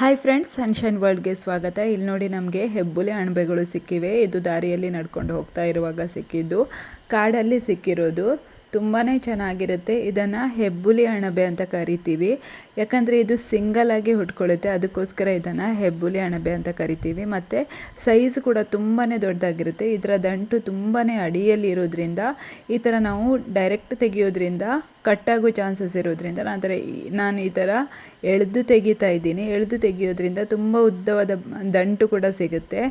Hi friends sunshine ವರ್ಲ್ಡ್ಗೆ ಸ್ವಾಗತ. ಇಲ್ಲಿ ನೋಡಿ ನಮಗೆ ಹೆಬ್ಬುಲಿ ಅಣಬೆಗಳು ಸಿಕ್ಕಿವೆ. ಇದು ದಾರಿಯಲ್ಲಿ ನಡ್ಕೊಂಡು ಹೋಗ್ತಾ ಇರುವಾಗ ಸಿಕ್ಕಿದ್ದು. ಕಾಡಲ್ಲಿ ಸಿಕ್ಕಿರೋದು. ತುಂಬಾ ಚೆನ್ನಾಗಿರುತ್ತೆ. ಇದನ್ನು ಹೆಬ್ಬುಲಿ ಅಣಬೆ ಅಂತ ಕರಿತೀವಿ. ಯಾಕಂದರೆ ಇದು ಸಿಂಗಲ್ ಆಗಿ ಹುಟ್ಕೊಳ್ಳುತ್ತೆ. ಅದಕ್ಕೋಸ್ಕರ ಇದನ್ನು ಹೆಬ್ಬುಲಿ ಅಣಬೆ ಅಂತ ಕರಿತೀವಿ. ಮತ್ತು ಸೈಜ್ ಕೂಡ ತುಂಬಾ ದೊಡ್ಡದಾಗಿರುತ್ತೆ. ಇದರ ದಂಟು ತುಂಬಾ ಅಡಿಯಲ್ಲಿ ಇರೋದ್ರಿಂದ ಈ ಥರ ನಾವು ಡೈರೆಕ್ಟ್ ತೆಗೆಯೋದ್ರಿಂದ ಕಟ್ಟಾಗೋ ಚಾನ್ಸಸ್ ಇರೋದ್ರಿಂದ ನಾನು ನಾನು ಈ ಥರ ಎಳೆದು ತೆಗಿತಾ ಇದ್ದೀನಿ. ಎಳೆದು ತೆಗಿಯೋದ್ರಿಂದ ತುಂಬ ಉದ್ದವಾದ ದಂಟು ಕೂಡ ಸಿಗುತ್ತೆ.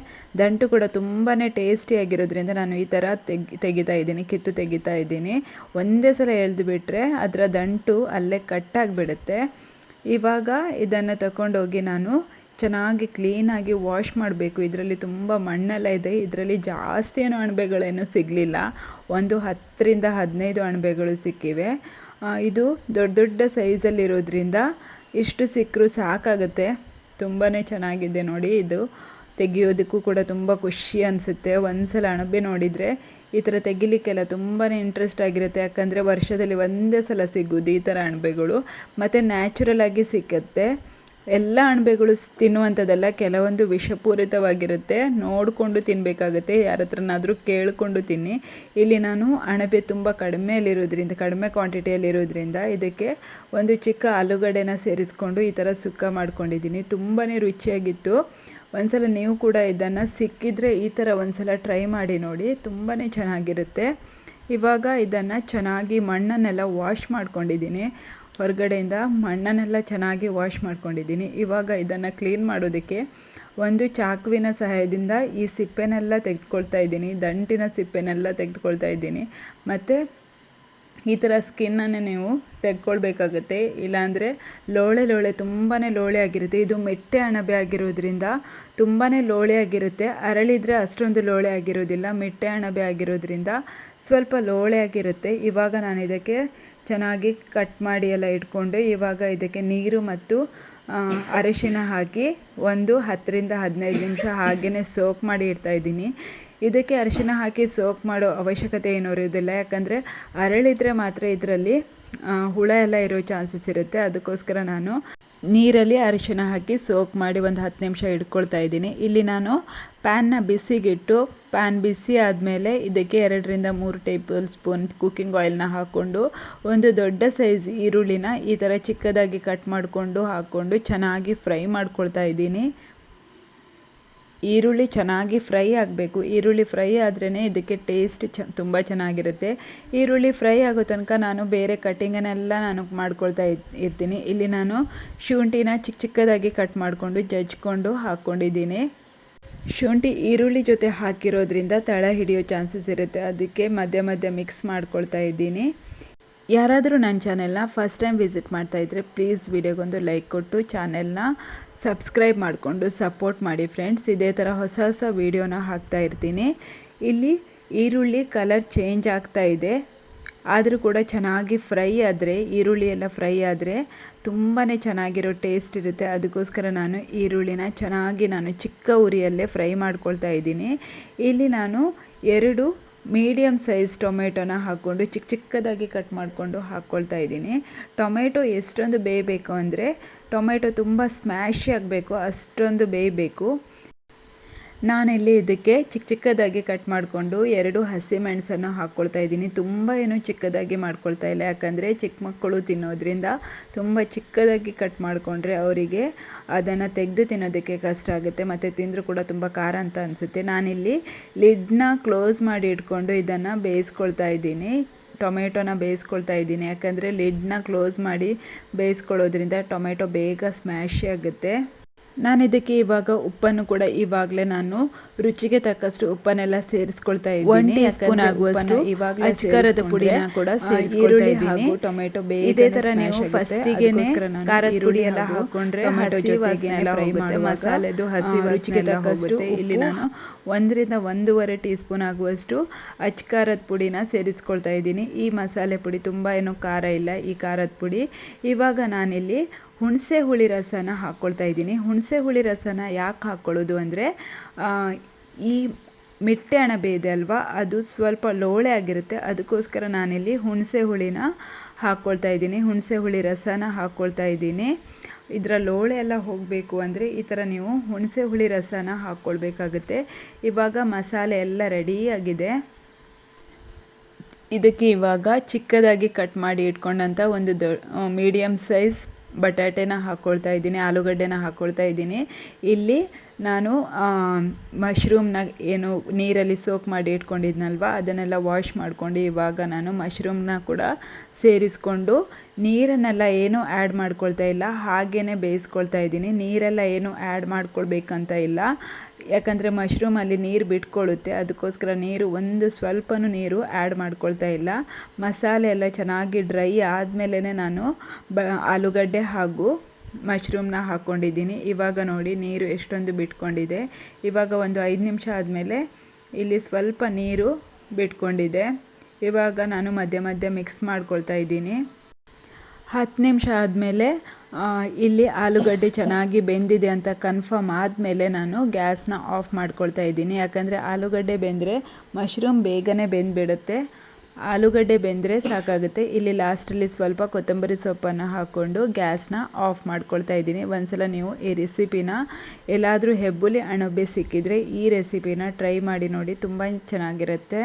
ದಂಟು ಕೂಡ ತುಂಬಾ ಟೇಸ್ಟಿಯಾಗಿರೋದ್ರಿಂದ ನಾನು ಈ ಥರ ತೆಗಿ, ತೆಗಿತಾ ಇದ್ದೀನಿ, ಕಿತ್ತು ತೆಗಿತಾ ಇದ್ದೀನಿ. ಒಂದೇ ಸಲ ಎಳೆದು ಬಿಟ್ಟರೆ ಅದರ ದಂಟು ಅಲ್ಲೇ ಕಟ್ಟಾಗಿಬಿಡುತ್ತೆ. ಇವಾಗ ಇದನ್ನು ತಗೊಂಡೋಗಿ ನಾನು ಚೆನ್ನಾಗಿ ಕ್ಲೀನಾಗಿ ವಾಶ್ ಮಾಡಬೇಕು. ಇದರಲ್ಲಿ ತುಂಬ ಮಣ್ಣೆಲ್ಲ ಇದೆ. ಇದರಲ್ಲಿ ಜಾಸ್ತಿ ಏನು ಅಣಬೆಗಳೇನು ಸಿಗಲಿಲ್ಲ. ಒಂದು ಹತ್ತರಿಂದ ಹದಿನೈದು ಅಣಬೆಗಳು ಸಿಕ್ಕಿವೆ. ಇದು ದೊಡ್ಡ ದೊಡ್ಡ ಸೈಜಲ್ಲಿರೋದ್ರಿಂದ ಇಷ್ಟು ಸಿಕ್ಕರೂ ಸಾಕಾಗುತ್ತೆ. ತುಂಬಾ ಚೆನ್ನಾಗಿದೆ ನೋಡಿ ಇದು. ತೆಗಿಯೋದಕ್ಕೂ ಕೂಡ ತುಂಬ ಖುಷಿ ಅನಿಸುತ್ತೆ. ಒಂದು ಸಲ ಅಣಬೆ ನೋಡಿದರೆ ಈ ಥರ ತೆಗಿಲಿಕ್ಕೆಲ್ಲ ತುಂಬಾ ಇಂಟ್ರೆಸ್ಟ್ ಆಗಿರುತ್ತೆ. ಯಾಕಂದರೆ ವರ್ಷದಲ್ಲಿ ಒಂದೇ ಸಲ ಸಿಗೋದು ಈ ಥರ ಅಣಬೆಗಳು. ಮತ್ತು ನ್ಯಾಚುರಲ್ ಆಗಿ ಸಿಕ್ಕತ್ತೆ. ಎಲ್ಲ ಅಣಬೆಗಳು ತಿನ್ನುವಂಥದ್ದೆಲ್ಲ ಕೆಲವೊಂದು ವಿಷಪೂರಿತವಾಗಿರುತ್ತೆ. ನೋಡಿಕೊಂಡು ತಿನ್ನಬೇಕಾಗುತ್ತೆ ಯಾರ ಹತ್ರನಾದರೂ ಕೇಳಿಕೊಂಡು ತಿನ್ನಿ. ಇಲ್ಲಿ ನಾನು ಅಣಬೆ ತುಂಬ ಕಡಿಮೆಯಲ್ಲಿರೋದ್ರಿಂದ, ಕಡಿಮೆ ಕ್ವಾಂಟಿಟಿಯಲ್ಲಿರೋದ್ರಿಂದ ಇದಕ್ಕೆ ಒಂದು ಚಿಕ್ಕ ಆಲೂಗಡ್ಡೆನ ಸೇರಿಸ್ಕೊಂಡು ಈ ಥರ ಸುಕ್ಕ ಮಾಡ್ಕೊಂಡಿದ್ದೀನಿ. ತುಂಬಾ ರುಚಿಯಾಗಿತ್ತು. ಒಂದ್ಸಲ ನೀವು ಕೂಡ ಇದನ್ನು ಸಿಕ್ಕಿದರೆ ಈ ಥರ ಒಂದ್ಸಲ ಟ್ರೈ ಮಾಡಿ ನೋಡಿ. ತುಂಬಾ ಚೆನ್ನಾಗಿರುತ್ತೆ. ಇವಾಗ ಇದನ್ನು ಚೆನ್ನಾಗಿ ಮಣ್ಣನ್ನೆಲ್ಲ ವಾಶ್ ಮಾಡ್ಕೊಂಡಿದ್ದೀನಿ. ಹೊರಗಡೆಯಿಂದ ಮಣ್ಣನ್ನೆಲ್ಲ ಚೆನ್ನಾಗಿ ವಾಶ್ ಮಾಡ್ಕೊಂಡಿದ್ದೀನಿ. ಇವಾಗ ಇದನ್ನು ಕ್ಲೀನ್ ಮಾಡೋದಕ್ಕೆ ಒಂದು ಚಾಕುವಿನ ಸಹಾಯದಿಂದ ಈ ಸಿಪ್ಪೆನೆಲ್ಲ ತೆಗೆದುಕೊಳ್ತಾ ಇದ್ದೀನಿ. ದಂಟಿನ ಸಿಪ್ಪೆನೆಲ್ಲ ತೆಗೆದುಕೊಳ್ತಾ ಇದ್ದೀನಿ. ಮತ್ತು ಈ ಥರ ಸ್ಕಿನ್ನನ್ನು ನೀವು ತೆಗ್ಕೊಳ್ಬೇಕಾಗತ್ತೆ ಇಲ್ಲಾಂದರೆ ಲೋಳೆ ಲೋಳೆ ತುಂಬಾ ಲೋಳೆ ಆಗಿರುತ್ತೆ. ಇದು ಮೆಟ್ಟೆ ಅಣಬೆ ಆಗಿರೋದ್ರಿಂದ ತುಂಬಾ ಲೋಳೆ ಆಗಿರುತ್ತೆ. ಅರಳಿದರೆ ಅಷ್ಟೊಂದು ಲೋಳೆ ಆಗಿರೋದಿಲ್ಲ. ಮೆಟ್ಟೆ ಅಣಬೆ ಆಗಿರೋದ್ರಿಂದ ಸ್ವಲ್ಪ ಲೋಳೆ ಆಗಿರುತ್ತೆ. ಇವಾಗ ನಾನು ಇದಕ್ಕೆ ಚೆನ್ನಾಗಿ ಕಟ್ ಮಾಡಿ ಎಲ್ಲ ಇಟ್ಕೊಂಡು ಇವಾಗ ಇದಕ್ಕೆ ನೀರು ಮತ್ತು ಅರಿಶಿನ ಹಾಕಿ ಒಂದು ಹತ್ತರಿಂದ ಹದಿನೈದು ನಿಮಿಷ ಹಾಗೆಯೇ ಸೋಕ್ ಮಾಡಿ ಇಡ್ತಾಯಿದ್ದೀನಿ ಇದಕ್ಕೆ ಅರಿಶಿನ ಹಾಕಿ ಸೋಕ್ ಮಾಡೋ ಅವಶ್ಯಕತೆ ಏನೂ ಇರೋದಿಲ್ಲ. ಯಾಕಂದರೆ ಅರಳಿದರೆ ಮಾತ್ರ ಇದರಲ್ಲಿ ಹುಳ ಎಲ್ಲ ಇರೋ ಚಾನ್ಸಸ್ ಇರುತ್ತೆ. ಅದಕ್ಕೋಸ್ಕರ ನಾನು ನೀರಲ್ಲಿ ಅರಿಶಿನ ಹಾಕಿ ಸೋಕ್ ಮಾಡಿ ಒಂದು ಹತ್ತು ನಿಮಿಷ ಇಟ್ಕೊಳ್ತಾ ಇದ್ದೀನಿ. ಇಲ್ಲಿ ನಾನು ಪ್ಯಾನ್ನ ಬಿಸಿಗಿಟ್ಟು, ಪ್ಯಾನ್ ಬಿಸಿ ಆದಮೇಲೆ ಇದಕ್ಕೆ ಎರಡರಿಂದ ಮೂರು ಟೇಬಲ್ ಸ್ಪೂನ್ ಕುಕ್ಕಿಂಗ್ ಆಯಿಲ್ನ ಹಾಕ್ಕೊಂಡು, ಒಂದು ದೊಡ್ಡ ಸೈಜ್ ಈರುಳ್ಳಿನ ಈ ಥರ ಚಿಕ್ಕದಾಗಿ ಕಟ್ ಮಾಡಿಕೊಂಡು ಹಾಕ್ಕೊಂಡು ಚೆನ್ನಾಗಿ ಫ್ರೈ ಮಾಡ್ಕೊಳ್ತಾ ಇದ್ದೀನಿ. ಈರುಳ್ಳಿ ಚೆನ್ನಾಗಿ ಫ್ರೈ ಆಗಬೇಕು. ಈರುಳ್ಳಿ ಫ್ರೈ ಆದ್ರೇ ಇದಕ್ಕೆ ಟೇಸ್ಟ್ ಚ, ತುಂಬ ಚೆನ್ನಾಗಿರುತ್ತೆ. ಈರುಳ್ಳಿ ಫ್ರೈ ಆಗೋ ತನಕ ನಾನು ಬೇರೆ ಕಟ್ಟಿಂಗನ್ನೆಲ್ಲ ನಾನು ಮಾಡ್ಕೊಳ್ತಾ ಇರ್ತೀನಿ. ಇಲ್ಲಿ ನಾನು ಶುಂಠಿನ ಚಿಕ್ಕ ಚಿಕ್ಕದಾಗಿ ಕಟ್ ಮಾಡಿಕೊಂಡು ಜಜ್ಕೊಂಡು ಹಾಕ್ಕೊಂಡಿದ್ದೀನಿ ಶುಂಠಿ ಈರುಳ್ಳಿ ಜೊತೆ ಹಾಕಿರೋದ್ರಿಂದ ತಳ ಹಿಡಿಯೋ ಚಾನ್ಸಸ್ ಇರುತ್ತೆ. ಅದಕ್ಕೆ ಮಧ್ಯ ಮಧ್ಯ ಮಿಕ್ಸ್ ಮಾಡ್ಕೊಳ್ತಾ ಇದ್ದೀನಿ. ಯಾರಾದರೂ ನನ್ನ ಚಾನೆಲ್ನ ಫಸ್ಟ್ ಟೈಮ್ ವಿಸಿಟ್ ಮಾಡ್ತಾಯಿದ್ರೆ ಪ್ಲೀಸ್ ವಿಡಿಯೋಗೊಂದು ಲೈಕ್ ಕೊಟ್ಟು ಚಾನೆಲ್ನ ಸಬ್ಸ್ಕ್ರೈಬ್ ಮಾಡಿಕೊಂಡು ಸಪೋರ್ಟ್ ಮಾಡಿ ಫ್ರೆಂಡ್ಸ್. ಇದೇ ಥರ ಹೊಸ ಹೊಸ ವೀಡಿಯೋನ ಹಾಕ್ತಾ ಇರ್ತೀನಿ. ಇಲ್ಲಿ ಈರುಳ್ಳಿ ಕಲರ್ ಚೇಂಜ್ ಆಗ್ತಾ ಇದೆ. ಆದರೂ ಕೂಡ ಚೆನ್ನಾಗಿ ಫ್ರೈ ಆದರೆ, ಈರುಳ್ಳಿ ಎಲ್ಲ ಫ್ರೈ ಆದರೆ ತುಂಬಾ ಚೆನ್ನಾಗಿರೋ ಟೇಸ್ಟ್ ಇರುತ್ತೆ. ಅದಕ್ಕೋಸ್ಕರ ನಾನು ಈರುಳ್ಳಿನ ಚೆನ್ನಾಗಿ ನಾನು ಚಿಕ್ಕ ಉರಿಯಲ್ಲೇ ಫ್ರೈ ಮಾಡ್ಕೊಳ್ತಾ ಇದ್ದೀನಿ. ಇಲ್ಲಿ ನಾನು ಎರಡು ಮೀಡಿಯಮ್ ಸೈಜ್ ಟೊಮೆಟೊನ ಹಾಕ್ಕೊಂಡು ಚಿಕ್ಕ ಚಿಕ್ಕದಾಗಿ ಕಟ್ ಮಾಡಿಕೊಂಡು ಹಾಕ್ಕೊಳ್ತಾ ಇದ್ದೀನಿ. ಟೊಮೆಟೊ ಎಷ್ಟೊಂದು ಬೇಯಬೇಕು ಅಂದರೆ ಟೊಮೆಟೊ ತುಂಬ ಸ್ಮ್ಯಾಶಿ ಆಗಬೇಕು, ಅಷ್ಟೊಂದು ಬೇಯಬೇಕು. ನಾನಿಲ್ಲಿ ಇದಕ್ಕೆ ಚಿಕ್ಕ ಚಿಕ್ಕದಾಗಿ ಕಟ್ ಮಾಡಿಕೊಂಡು ಎರಡು ಹಸಿಮೆಣಸನ್ನು ಹಾಕ್ಕೊಳ್ತಾ ಇದ್ದೀನಿ. ತುಂಬ ಏನು ಚಿಕ್ಕದಾಗಿ ಮಾಡ್ಕೊಳ್ತಾ ಇಲ್ಲ. ಯಾಕಂದರೆ ಚಿಕ್ಕ ಮಕ್ಕಳು ತಿನ್ನೋದ್ರಿಂದ ತುಂಬ ಚಿಕ್ಕದಾಗಿ ಕಟ್ ಮಾಡಿಕೊಂಡ್ರೆ ಅವರಿಗೆ ಅದನ್ನು ತೆಗೆದು ತಿನ್ನೋದಕ್ಕೆ ಕಷ್ಟ ಆಗುತ್ತೆ. ಮತ್ತು ತಿಂದರೂ ಕೂಡ ತುಂಬ ಖಾರ ಅಂತ ಅನಿಸುತ್ತೆ. ನಾನಿಲ್ಲಿ ಲಿಡ್ನ ಕ್ಲೋಸ್ ಮಾಡಿ ಇಟ್ಕೊಂಡು ಇದನ್ನು ಬೇಯಿಸ್ಕೊಳ್ತಾ ಇದ್ದೀನಿ. ಟೊಮೆಟೊನ ಬೇಯಿಸ್ಕೊಳ್ತಾ ಇದ್ದೀನಿ. ಯಾಕಂದರೆ ಲಿಡ್ನ ಕ್ಲೋಸ್ ಮಾಡಿ ಬೇಯಿಸ್ಕೊಳ್ಳೋದ್ರಿಂದ ಟೊಮೆಟೊ ಬೇಗ ಸ್ಮ್ಯಾಶ್ ಆಗುತ್ತೆ. ನಾನು ಇದಕ್ಕೆ ಇವಾಗ ಉಪ್ಪನ್ನು ಕೂಡ ಇವಾಗಲೇ ನಾನು ರುಚಿಗೆ ತಕ್ಕಷ್ಟು ಉಪ್ಪನ್ನೆಲ್ಲ ಸೇರಿಸ್ಕೊಳ್ತಾ ಇದ್ದೀನಿ. ಅಚ್ಕಾರದ ಪುಡಿನ ಕೂಡ ಈರುಳ್ಳಿ ಹಾಗೂ ಟೊಮೆಟೊ ಇದೇ ತರ ನೀವು ಫಸ್ಟಿಗೆ ಪುಡಿ ಎಲ್ಲ ಹಾಕೊಂಡ್ರೆ ಟೊಮೆಟೊ ಜೊತೆಗೆ ಫ್ರೈ ಮಸಾಲೆದು ಹಸಿ ರುಚಿಗೆ ತಕ್ಕಷ್ಟು ಇಲ್ಲಿ ನಾನು ಒಂದರಿಂದ ಒಂದೂವರೆ ಟೀ ಸ್ಪೂನ್ ಆಗುವಷ್ಟು ಅಚ್ಕಾರದ ಪುಡಿನ ಸೇರಿಸ್ಕೊಳ್ತಾ ಇದ್ದೀನಿ. ಈ ಮಸಾಲೆ ಪುಡಿ ತುಂಬ ಏನು ಖಾರ ಇಲ್ಲ ಈ ಖಾರದ ಪುಡಿ. ಇವಾಗ ನಾನಿಲ್ಲಿ ಹುಣಸೆ ಹುಳಿ ರಸನ ಹಾಕ್ಕೊಳ್ತಾ ಇದ್ದೀನಿ. ಹುಣಸೆ ಹುಳಿ ರಸನ ಯಾಕೆ ಹಾಕ್ಕೊಳ್ಳೋದು ಅಂದರೆ ಈ ಮಿಟ್ಟೆ ಅಣಬೆ ಇದೆ ಅಲ್ವಾ, ಅದು ಸ್ವಲ್ಪ ಲೋಳೆ ಆಗಿರುತ್ತೆ, ಅದಕ್ಕೋಸ್ಕರ ನಾನಿಲ್ಲಿ ಹುಣಸೆ ಹುಳಿನ ಹಾಕ್ಕೊಳ್ತಾ ಇದ್ದೀನಿ. ಹುಣಸೆ ಹುಳಿ ರಸನ ಹಾಕ್ಕೊಳ್ತಾ ಇದ್ದೀನಿ. ಇದರ ಲೋಳೆ ಎಲ್ಲ ಹೋಗಬೇಕು ಅಂದರೆ ಈ ಥರ ನೀವು ಹುಣಸೆ ಹುಳಿ ರಸನ ಹಾಕ್ಕೊಳ್ಬೇಕಾಗುತ್ತೆ ಇವಾಗ ಮಸಾಲೆ ಎಲ್ಲ ರೆಡಿಯಾಗಿದೆ ಇದಕ್ಕೆ ಇವಾಗ ಚಿಕ್ಕದಾಗಿ ಕಟ್ ಮಾಡಿ ಇಟ್ಕೊಂಡಂಥ ಒಂದು ದೊ ಮೀಡಿಯಮ್ ಸೈಜ್ ಬಟಾಟೆನ ಹಾಕ್ಕೊಳ್ತಾ ಇದ್ದೀನಿ ಆಲೂಗಡ್ಡೆನ ಹಾಕ್ಕೊಳ್ತಾ ಇದ್ದೀನಿ. ಇಲ್ಲಿ ನಾನು ಮಶ್ರೂಮ್ನ ಏನು ನೀರಲ್ಲಿ ಸೋಕ್ ಮಾಡಿ ಇಟ್ಕೊಂಡಿದ್ನಲ್ವ, ಅದನ್ನೆಲ್ಲ ವಾಶ್ ಮಾಡ್ಕೊಂಡು ಇವಾಗ ನಾನು ಮಶ್ರೂಮ್ನ ಕೂಡ ಸೇರಿಸ್ಕೊಂಡು ನೀರನ್ನೆಲ್ಲ ಏನೂ ಆ್ಯಡ್ ಮಾಡ್ಕೊಳ್ತಾ ಇಲ್ಲ ಹಾಗೇ ಬೇಯಿಸ್ಕೊಳ್ತಾ ಇದ್ದೀನಿ. ನೀರೆಲ್ಲ ಏನೂ ಆ್ಯಡ್ ಮಾಡ್ಕೊಳ್ಬೇಕಂತ ಇಲ್ಲ. ಯಾಕಂದರೆ ಮಶ್ರೂಮಲ್ಲಿ ನೀರು ಬಿಟ್ಕೊಳ್ಳುತ್ತೆ ಅದಕ್ಕೋಸ್ಕರ ನೀರು, ಒಂದು ಸ್ವಲ್ಪನೂ ನೀರು ಆ್ಯಡ್ ಮಾಡ್ಕೊಳ್ತಾ ಇಲ್ಲ. ಮಸಾಲೆ ಎಲ್ಲ ಚೆನ್ನಾಗಿ ಡ್ರೈ ಆದಮೇಲೆ ನಾನು ಬ, ಆಲೂಗಡ್ಡೆ ಹಾಗೂ ಮಶ್ರೂಮ್ನ ಹಾಕ್ಕೊಂಡಿದ್ದೀನಿ ಇವಾಗ ನೋಡಿ ನೀರು ಎಷ್ಟೊಂದು ಬಿಟ್ಕೊಂಡಿದೆ. ಇವಾಗ ಒಂದು ಐದು ನಿಮಿಷ ಆದಮೇಲೆ ಇಲ್ಲಿ ಸ್ವಲ್ಪ ನೀರು ಬಿಟ್ಕೊಂಡಿದೆ. ಇವಾಗ ನಾನು ಮಧ್ಯೆ ಮಧ್ಯೆ ಮಿಕ್ಸ್ ಮಾಡ್ಕೊಳ್ತಾ ಇದ್ದೀನಿ. ಹತ್ತು ನಿಮಿಷ ಆದಮೇಲೆ ಇಲ್ಲಿ ಆಲೂಗಡ್ಡೆ ಚೆನ್ನಾಗಿ ಬೆಂದಿದೆ ಅಂತ ಕನ್ಫರ್ಮ್ ಆದಮೇಲೆ ನಾನು ಗ್ಯಾಸ್ನ ಆಫ್ ಮಾಡ್ಕೊಳ್ತಾ ಇದ್ದೀನಿ. ಯಾಕಂದರೆ ಆಲೂಗಡ್ಡೆ ಬೆಂದರೆ ಮಶ್ರೂಮ್ ಬೇಗನೆ ಬೆಂದುಬಿಡುತ್ತೆ. ಆಲೂಗಡ್ಡೆ ಬೆಂದರೆ ಸಾಕಾಗುತ್ತೆ. ಇಲ್ಲಿ ಲಾಸ್ಟಲ್ಲಿ ಸ್ವಲ್ಪ ಕೊತ್ತಂಬರಿ ಸೊಪ್ಪನ್ನು ಹಾಕ್ಕೊಂಡು ಗ್ಯಾಸ್ನ ಆಫ್ ಮಾಡ್ಕೊಳ್ತಾ ಇದ್ದೀನಿ. ಒಂದ್ಸಲ ನೀವು ಈ ರೆಸಿಪಿನ ಎಲ್ಲಾದರೂ ಹೆಬ್ಬುಲಿ ಅಣಬೆ ಸಿಕ್ಕಿದರೆ ಈ ರೆಸಿಪಿನ ಟ್ರೈ ಮಾಡಿ ನೋಡಿ, ತುಂಬ ಚೆನ್ನಾಗಿರುತ್ತೆ.